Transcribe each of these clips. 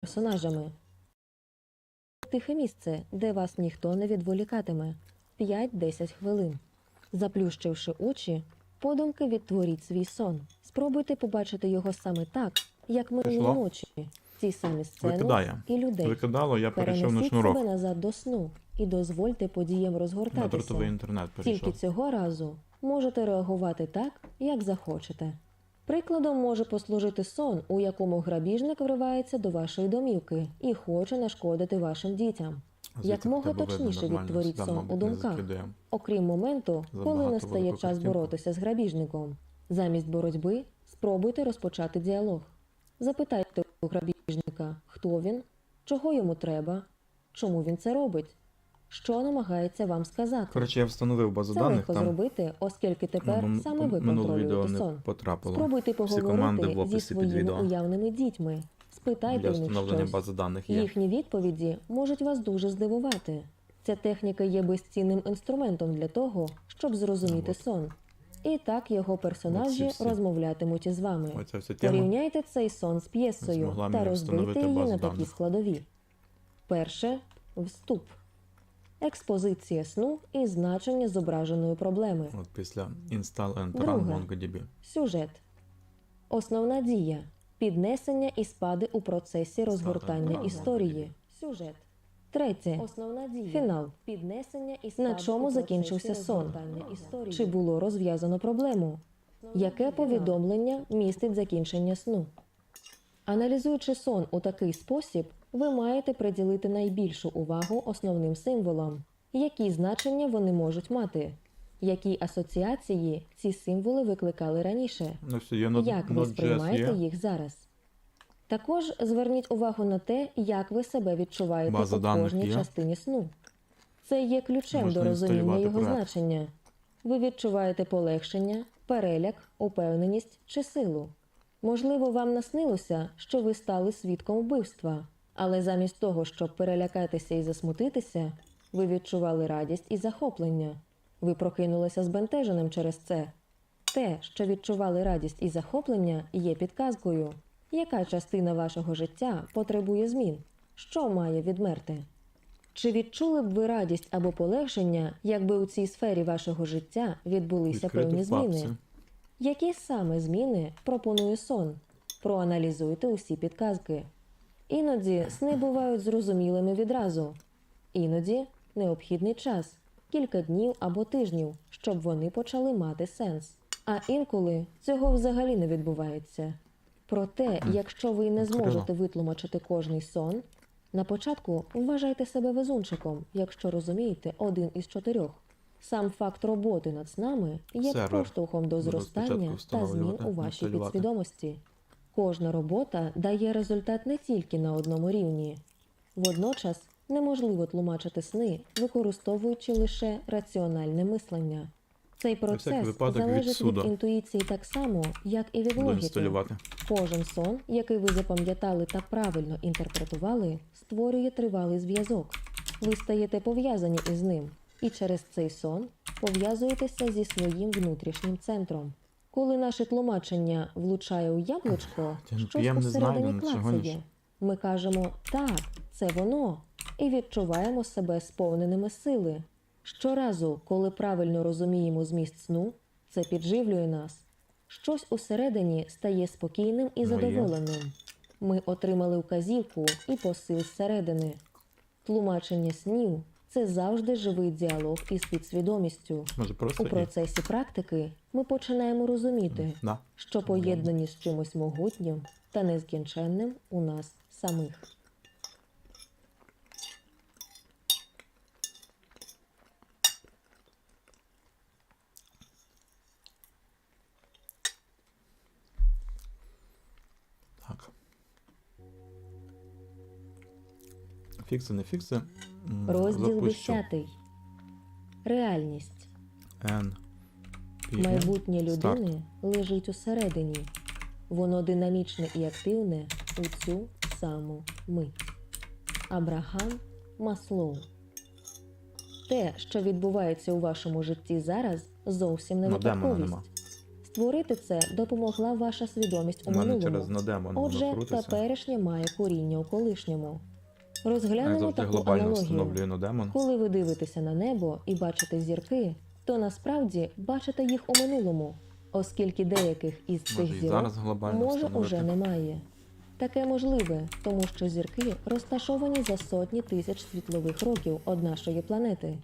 персонажами. Тихе місце, де вас ніхто не відволікатиме. 5-10 хвилин. Заплющивши очі, подумки відтворіть свій сон. Спробуйте побачити його саме так, як минулі ночі. Ці самі сцени Викидає. і людей. Викидало, я перейшов на шнурок. себе назад до сну і дозвольте подіям На розгортатися. дротовий інтернет Тільки цього разу можете реагувати так, як захочете. Прикладом може послужити сон, у якому грабіжник вривається до вашої домівки і хоче нашкодити вашим дітям. Якмога точніше відтворіть сон мабуть, у думках. Окрім моменту, коли настає час картинку. боротися з грабіжником. Замість боротьби спробуйте розпочати діалог. Запитайте у грабіжника, хто він, чого йому треба, чому він це робить, що намагається вам сказати. Коротше, я встановив базу Це даних легко там. зробити, оскільки тепер ну, саме ви контролюєте сон. потрапило. Спробуйте в поговорити зі своїми уявними дітьми. Спитайте Для них щось. бази даних є. Їхні відповіді можуть вас дуже здивувати. Ця техніка є безцінним інструментом для того, щоб зрозуміти От. сон. І так його персонажі всі. розмовлятимуть із вами. Вся тема. Порівняйте цей сон з п'єсою та розбийте її на такі даних. складові. Перше вступ. Експозиція сну і значення зображеної проблеми. От після install and Друге. run MongoDB. Сюжет. Основна дія. Піднесення і спади у процесі розгортання історії. Сюжет. Третє. Основна дія. Фінал. Піднесення і спади На чому закінчився сон? історії. Чи було розв'язано проблему? Яке повідомлення містить закінчення сну? Аналізуючи сон у такий спосіб, ви маєте приділити найбільшу увагу основним символам, які значення вони можуть мати, які асоціації ці символи викликали раніше, Ну все, як ви сприймаєте їх зараз. Також зверніть увагу на те, як ви себе відчуваєте База у кожній є. частині сну. Це є ключем Можна до розуміння його проект. значення. Ви відчуваєте полегшення, переляк, упевненість чи силу. Можливо, вам наснилося, що ви стали свідком вбивства, але замість того, щоб перелякатися і засмутитися, ви відчували радість і захоплення. Ви прокинулися збентеженим через це. Те, що відчували радість і захоплення, є підказкою. Яка частина вашого життя потребує змін? Що має відмерти? Чи відчули б ви радість або полегшення, якби у цій сфері вашого життя відбулися Відкрити певні зміни? Які саме зміни пропонує сон? Проаналізуйте усі підказки. Іноді сни бувають зрозумілими відразу, іноді необхідний час кілька днів або тижнів, щоб вони почали мати сенс. А інколи цього взагалі не відбувається. Проте, якщо ви не зможете витлумачити кожний сон, на початку вважайте себе везунчиком, якщо розумієте один із чотирьох. Сам факт роботи над снами є поштовхом до зростання та змін у вашій підсвідомості. Кожна робота дає результат не тільки на одному рівні. Водночас неможливо тлумачити сни, використовуючи лише раціональне мислення. Цей процес випадок від від інтуїції так само, як і від логіки. Кожен сон, який ви запам'ятали та правильно інтерпретували, створює тривалий зв'язок. Ви стаєте пов'язані із ним, і через цей сон пов'язуєтеся зі своїм внутрішнім центром. Коли наше тлумачення влучає у яблучко, Я не щось знаю, ну, чого клацає. Ми кажемо так, це воно, і відчуваємо себе сповненими сили. Щоразу, коли правильно розуміємо зміст сну, це підживлює нас. Щось усередині стає спокійним і Ну, задоволеним. Ми отримали вказівку і посил зсередини. Тлумачення снів це завжди живий діалог із підсвідомістю. Може просто У і... процесі практики ми починаємо розуміти, Да. що поєднані з чимось могутнім та нескінченним у нас самих. Так. Фікси, не фікси. Розділ запущу. 10. Реальність. N. Майбутнє людини лежить усередині. Воно динамічне і активне у цю саму мить. Абрагам Маслоу. Те, що відбувається у вашому житті зараз, зовсім не Ну, випадковість. Створити це допомогла ваша свідомість у У мене минулому. через Отже, теперішнє має коріння у колишньому. Розглянемо таку аналогію. нодемон. Коли ви дивитеся на небо і бачите зірки, то насправді бачите їх у минулому, оскільки деяких із цих Може зірок може уже немає. Таке можливе, тому що зірки розташовані за сотні тисяч світлових років від нашої планети.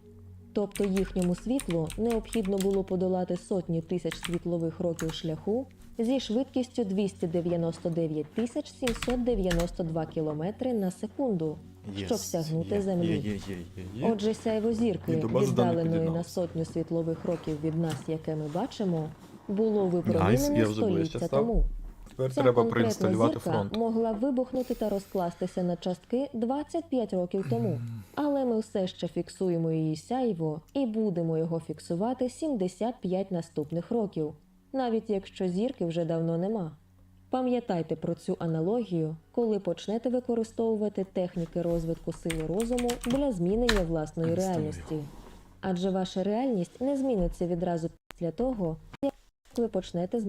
Тобто їхньому світлу необхідно було подолати сотні тисяч світлових років шляху зі швидкістю 299 тисяч 792 кілометри на секунду, щоб сягнути Землі. Отже, сяйво зірки, І до бази даних віддаленої на сотню світлових років від нас, яке ми бачимо, було я століття тому. Тепер Ця треба проінсталювати фронт. могла вибухнути та розкластися на частки 25 років тому, але ми все ще фіксуємо її сяйво і будемо його фіксувати 75 наступних років, навіть якщо зірки вже давно нема. Пам'ятайте про цю аналогію, коли почнете використовувати техніки розвитку сили розуму для змінення власної реальності. Адже ваша реальність не зміниться відразу після того, як ви почнете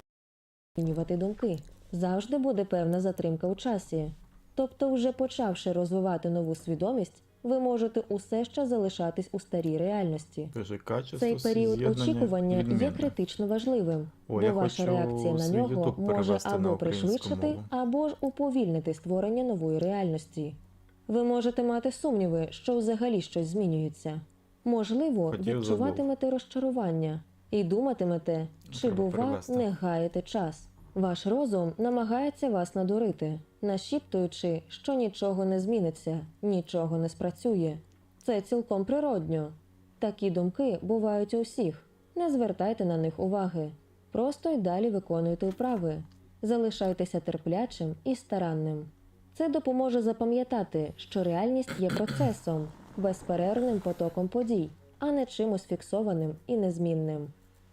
змінювати думки. Завжди буде певна затримка у часі. Тобто, вже почавши розвивати нову свідомість, ви можете усе ще залишатись у старій реальності. Каже, качество Цей період очікування є критично важливим, О, бо я ваша хочу реакція на свій нього YouTube може перевести на або українську пришвидшити, мову. або ж уповільнити створення нової реальності. Ви можете мати сумніви, що взагалі щось змінюється. Можливо, Хотів, відчуватимете розчарування і думатимете, чи Треба бува перевести. не гаяти час. Ваш розум намагається вас надурити, нашіптуючи, що нічого не зміниться, нічого не спрацює. Це цілком природньо. Такі думки бувають у всіх. Не звертайте на них уваги. Просто й далі виконуйте вправи. Залишайтеся терплячим і старанним. Це допоможе запам'ятати, що реальність є процесом, безперервним потоком подій, а не чимось фіксованим і незмінним.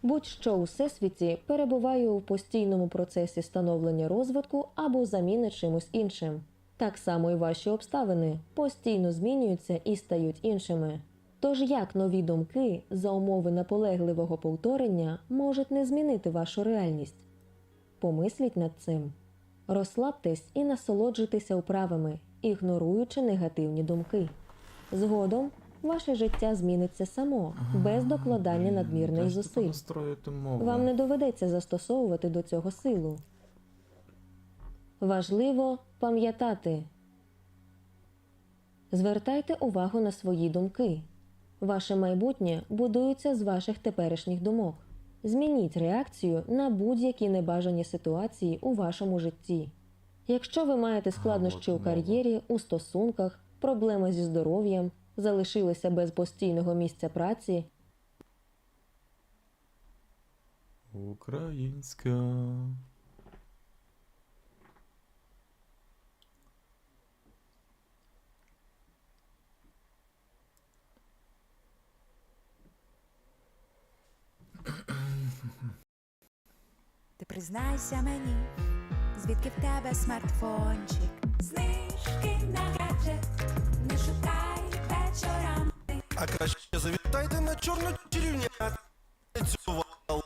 Будь-що у всесвіті перебуває у постійному процесі становлення розвитку або заміни чимось іншим. Так само і ваші обставини постійно змінюються і стають іншими. Тож як нові думки за умови наполегливого повторення можуть не змінити вашу реальність? Помисліть над цим. Розслабтесь і насолоджуйтеся вправами, ігноруючи негативні думки. Згодом ваше життя зміниться само, без докладання надмірних зусиль. Вам не доведеться застосовувати до цього силу. Важливо пам'ятати. Звертайте увагу на свої думки. Ваше майбутнє будується з ваших теперішніх думок. Змініть реакцію на будь-які небажані ситуації у вашому житті. Якщо ви маєте складнощі у кар'єрі, у стосунках, проблеми зі здоров'ям, залишилися без постійного місця праці, Українська. Ти признайся мені, звідки в тебе смартфончик? Знижки на гаджет. А краще завітайте на чорну чарівнятницю вал.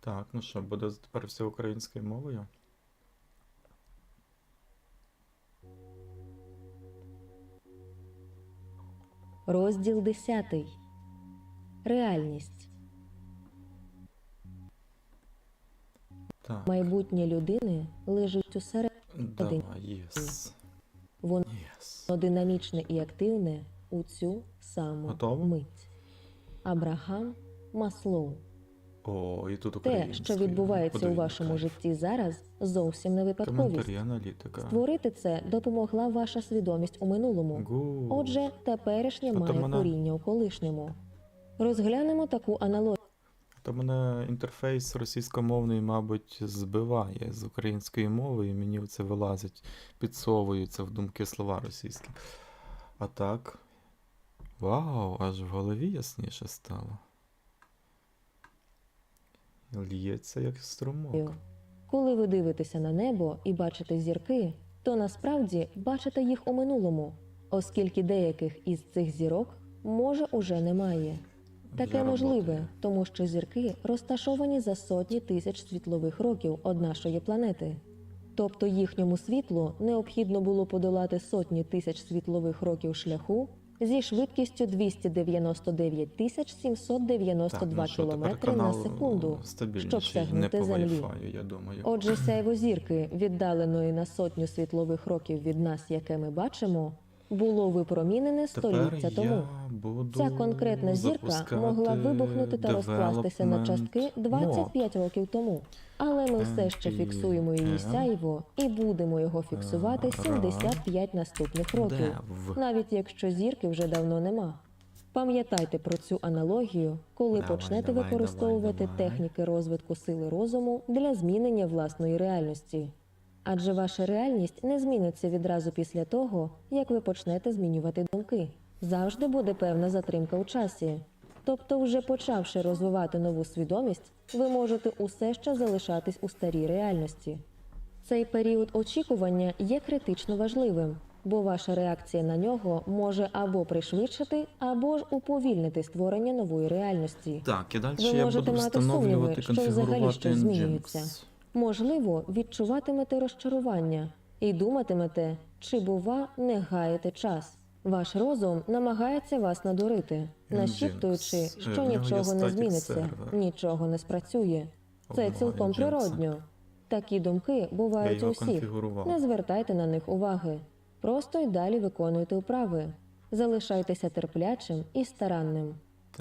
Так, ну що, буде тепер все українською мовою? Розділ 10. Реальність. Так. Майбутнє людини лежить усередині. Давай, єс. Воно Єс. динамічне і активне у цю саму Готово? мить. Абрахам Маслоу. О, і тут Те, що відбувається у вашому житті зараз, зовсім не випадковість. Аналітика. Створити це допомогла ваша свідомість у минулому. Гу. Отже, теперішнє Що має коріння у колишньому. Розглянемо таку аналогію. То мене інтерфейс російськомовний, мабуть, збиває з української мови, і мені це вилазить, підсовуються в думки слова російські. А так. Вау, аж в голові ясніше стало. Л'ється як струмок. Коли ви дивитеся на небо і бачите зірки, то насправді бачите їх у минулому, оскільки деяких із цих зірок може уже немає. Таке можливе, тому що зірки розташовані за сотні тисяч світлових років від нашої планети. Тобто їхньому світлу необхідно було подолати сотні тисяч світлових років шляху зі швидкістю 299 тисяч 792 ну кілометри на секунду, щоб сягнути землі. Я думаю. Отже, сяйво зірки, віддаленої на сотню світлових років від нас, яке ми бачимо, було випромінене століття тому. я буду Ця конкретна зірка могла вибухнути та розкластися на частки 25 років тому. Але ми все ще фіксуємо її сяйво і будемо його фіксувати Ра. 75 наступних років, навіть якщо зірки вже давно нема. Пам'ятайте про цю аналогію, коли Давай, почнете давай, використовувати давай, давай. техніки розвитку сили розуму для змінення власної реальності. Адже ваша реальність не зміниться відразу після того, як ви почнете змінювати думки. Завжди буде певна затримка у часі. Тобто, вже почавши розвивати нову свідомість, ви можете усе ще залишатись у старій реальності. Цей період очікування є критично важливим, бо ваша реакція на нього може або пришвидшити, або ж уповільнити створення нової реальності. Так, і далі Ви я можете буду мати встановлювати, сумніви, що взагалі щось змінюється. Можливо, відчуватимете розчарування і думатимете, чи бува не гаєте час. Ваш розум намагається вас надурити, нашіптуючи, що нічого не зміниться, нічого не спрацює. Це цілком природньо. Такі думки бувають у всіх. Не звертайте на них уваги. Просто й далі виконуйте вправи. Залишайтеся терплячим і старанним.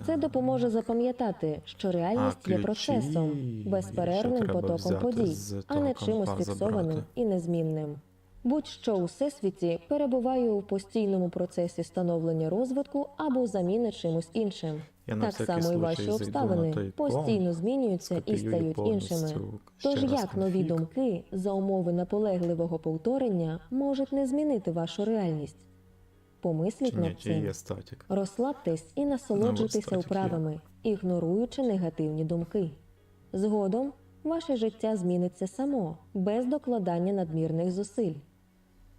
Це допоможе запам'ятати, що реальність А, є процесом, безперервним потоком подій, а не чимось фіксованим і незмінним. Будь-що у всесвіті перебуває у постійному процесі становлення розвитку або заміни чимось іншим. Я так само і ваші обставини постійно змінюються і стають іншими. Тож як нові думки за умови наполегливого повторення можуть не змінити вашу реальність? Помисліть над цим. Розслабтесь і насолоджуйтеся вправами, ігноруючи негативні думки. Згодом ваше життя зміниться само, без докладання надмірних зусиль.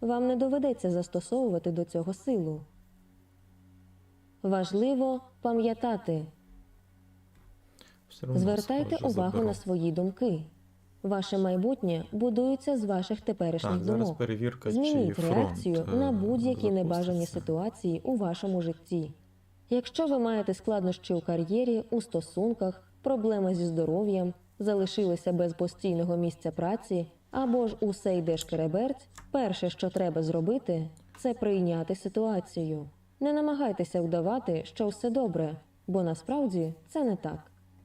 Вам не доведеться застосовувати до цього силу. Важливо пам'ятати, звертайте увагу на свої думки. Ваше майбутнє будується з ваших теперішніх Так, думок. перевірка, чи Змініть фронт реакцію е, на будь-які небажані ситуації у вашому житті. Якщо ви маєте складнощі у кар'єрі, у стосунках, проблеми зі здоров'ям, залишилися без постійного місця праці, або ж усе йде шкереберть, перше, що треба зробити, це прийняти ситуацію. Не намагайтеся вдавати, що все добре, бо насправді це не так.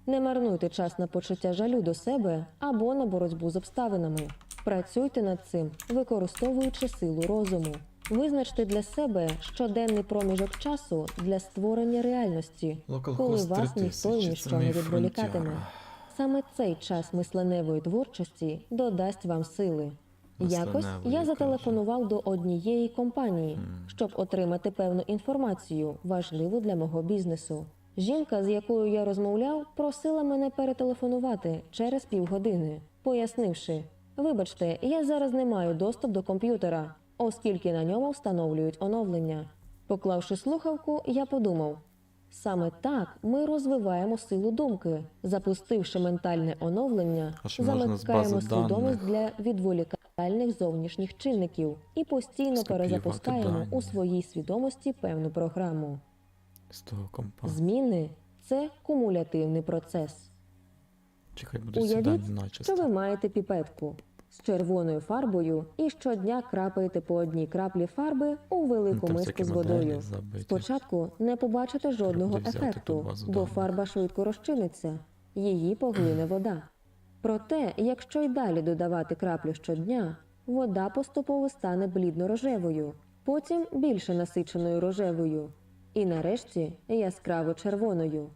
Не марнуйте час на почуття жалю до себе або на боротьбу з обставинами. Працюйте над цим, використовуючи силу розуму. Визначте для себе щоденний проміжок часу для створення реальності, коли вас ніхто ніщо не відволікатиме. Саме цей час мисленевої творчості додасть вам сили. Якось я зателефонував до однієї компанії, щоб отримати певну інформацію, важливу для мого бізнесу. Жінка, з якою я розмовляв, просила мене перетелефонувати через півгодини, пояснивши: Вибачте, я зараз не маю доступ до комп'ютера, оскільки на ньому встановлюють оновлення. Поклавши слухавку, я подумав: саме так ми розвиваємо силу думки, запустивши ментальне оновлення, замикаємо свідомість для відволікальних зовнішніх чинників і постійно перезапускаємо у своїй свідомості певну програму. З того компа. Зміни це кумулятивний процес. Чекай, буду Уявіть, що ви маєте піпетку з червоною фарбою і щодня крапаєте по одній краплі фарби у велику миску з водою. Спочатку не побачите жодного ефекту, бо фарба швидко розчиниться, її поглине вода. Проте, якщо й далі додавати краплю щодня, вода поступово стане блідно-рожевою, потім більше насиченою рожевою, і нарешті яскраво червоною.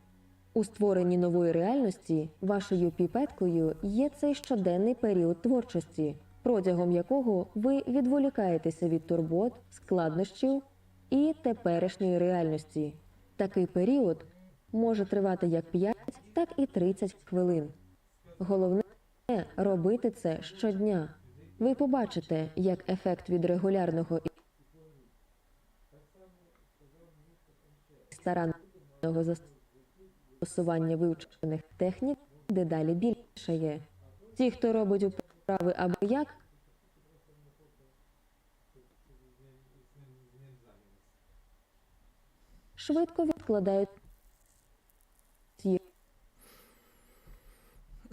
У створенні нової реальності вашою піпеткою є цей щоденний період творчості, протягом якого ви відволікаєтеся від турбот, складнощів і теперішньої реальності. Такий період може тривати як 5, так і 30 хвилин. Головне робити це щодня. Ви побачите, як ефект від регулярного і старанного застосування застосування вивчених технік дедалі більшає. Ті, хто робить управи або як, швидко відкладають їх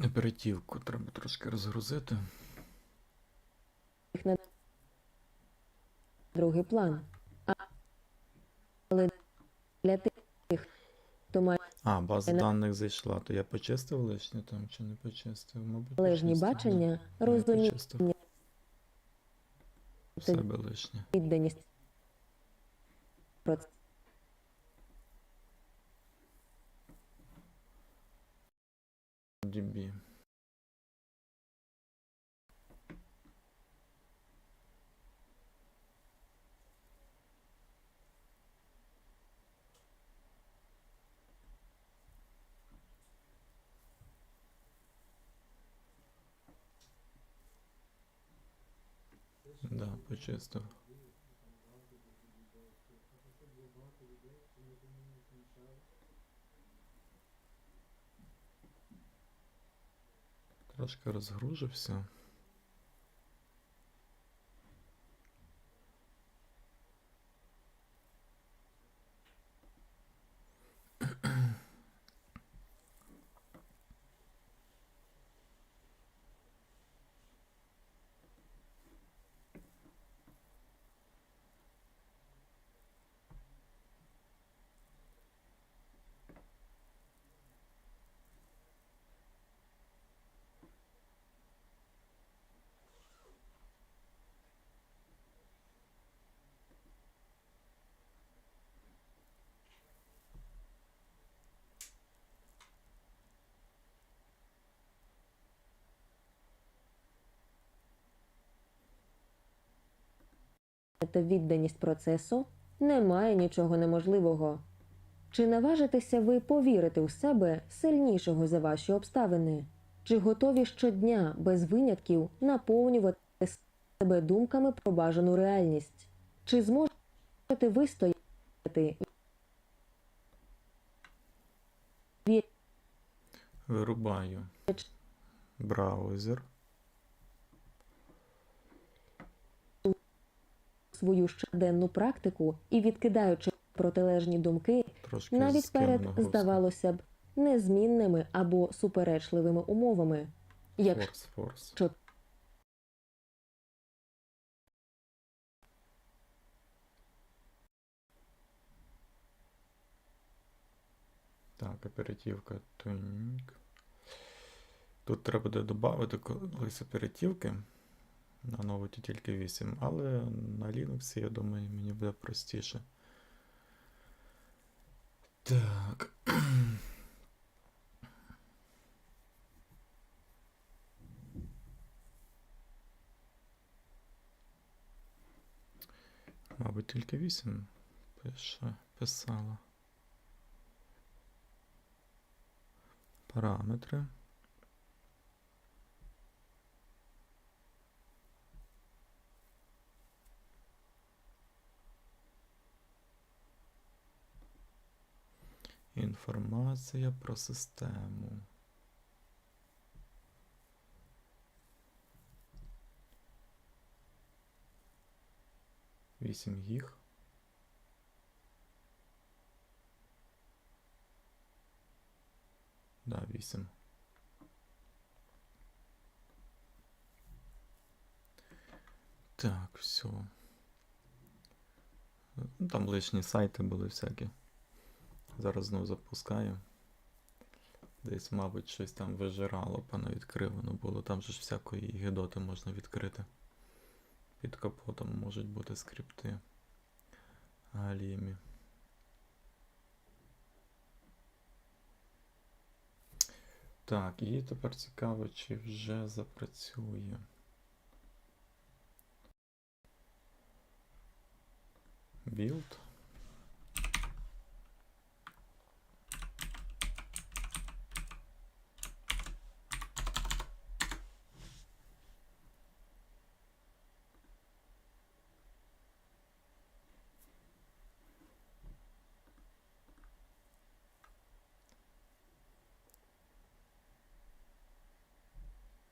Аперитивку треба трошки розгрузити. на другий план. Але для тих, хто має А, база Не- даних зайшла, то я почистив лишнє там чи не почистив? Мабуть, лежні почистив. бачення, Не розуміння, почистив. В себе лишнє. відданість. DB. Да, почистив. Трошки розгружився. Та відданість процесу, немає нічого неможливого. Чи наважитеся ви повірити у себе сильнішого за ваші обставини? Чи готові щодня без винятків наповнювати себе думками про бажану реальність? Чи зможете ви стояти Вирубаю браузер. Свою щоденну практику і відкидаючи протилежні думки, Трошки навіть перед, здавалося б, незмінними або суперечливими умовами. Якщо Форс, форс. Що? Так, оперативка тунік. Тут треба буде додати колись оперативки. На новоті тільки 8, але на Linux, я думаю, мені буде простіше. Так. Мабуть, тільки 8 пише, писала. Параметри. Інформація про систему. Вісім гіг. Да, 8. Так, все. Ну, Там лишні сайти були всякі. Зараз знову запускаю. Десь, мабуть, щось там вижирало, понавідкривано було. Там же ж всякої гедоти можна відкрити. Під капотом можуть бути скрипти. Галімі. Так, і тепер цікаво, чи вже запрацює. Білд.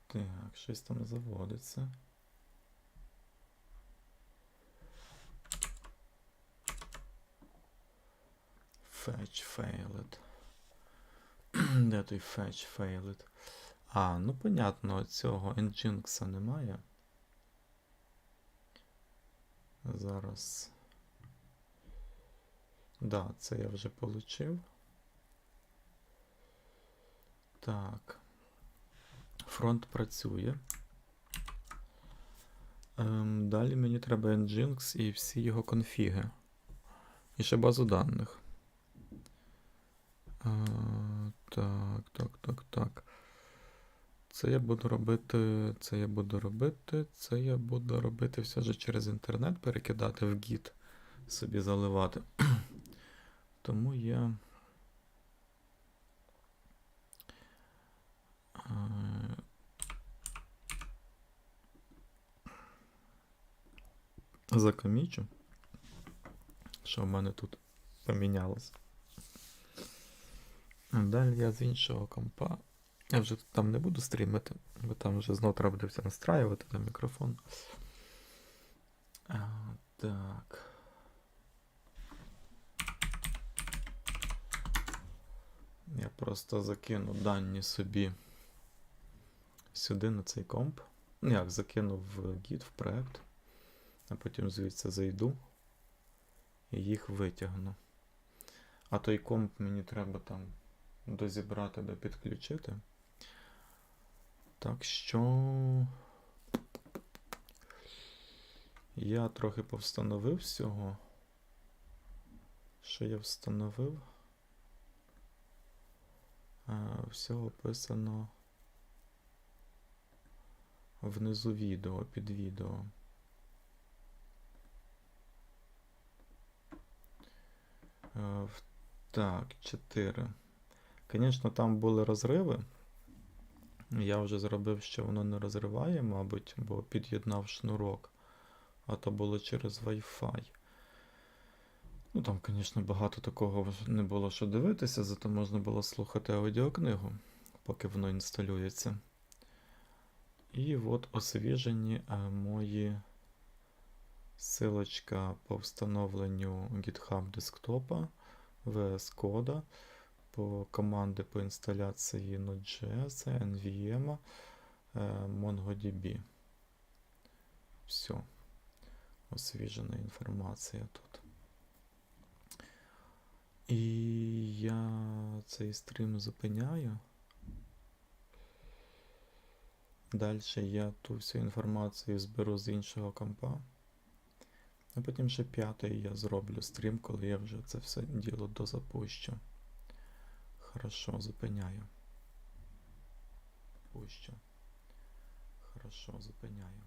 Так, щось там заводиться. Fetch failed. Де той fetch failed? А, ну понятно, цього Nginx немає. Зараз. Да, це я вже получив. Так. Фронт працює. Ем, далі мені треба Nginx і всі його конфіги. І ще базу даних. Е, так, так, так, так. Це я буду робити, це я буду робити, це я буду робити все ж через інтернет, перекидати в Git, собі заливати. Тому я. Закомічу, що в мене тут помінялось. Далі я з іншого компа. Я вже там не буду стрімити, бо там вже знову треба буде все настраювати на мікрофон. А, так. Я просто закину дані собі сюди на цей комп. Ну як, закину в Git в проект, а потім звідси зайду і їх витягну. А той комп мені треба там дозібрати, допідключити. Так що я трохи повстановив всього. Що я встановив? Е, Всього описано внизу відео, під відео. Е, в- Так, 4. Звісно, там були розриви. Я вже зробив, що воно не розриває, мабуть, бо під'єднав шнурок. А то було через Wi-Fi. Ну там, звісно, багато такого не було що дивитися, зато можна було слухати аудіокнигу, поки воно інсталюється. І от освіжені е, мої силочка по встановленню GitHub десктопа, VS Code, по команди по інсталяції Node.js, NVM, е, MongoDB. Все. Освіжена інформація тут. І я цей стрім зупиняю. Далі я ту всю інформацію зберу з іншого компа. А потім ще п'ятий я зроблю стрім, коли я вже це все діло дозапущу. Хорошо, зупиняю. Пущу. Хорошо, зупиняю.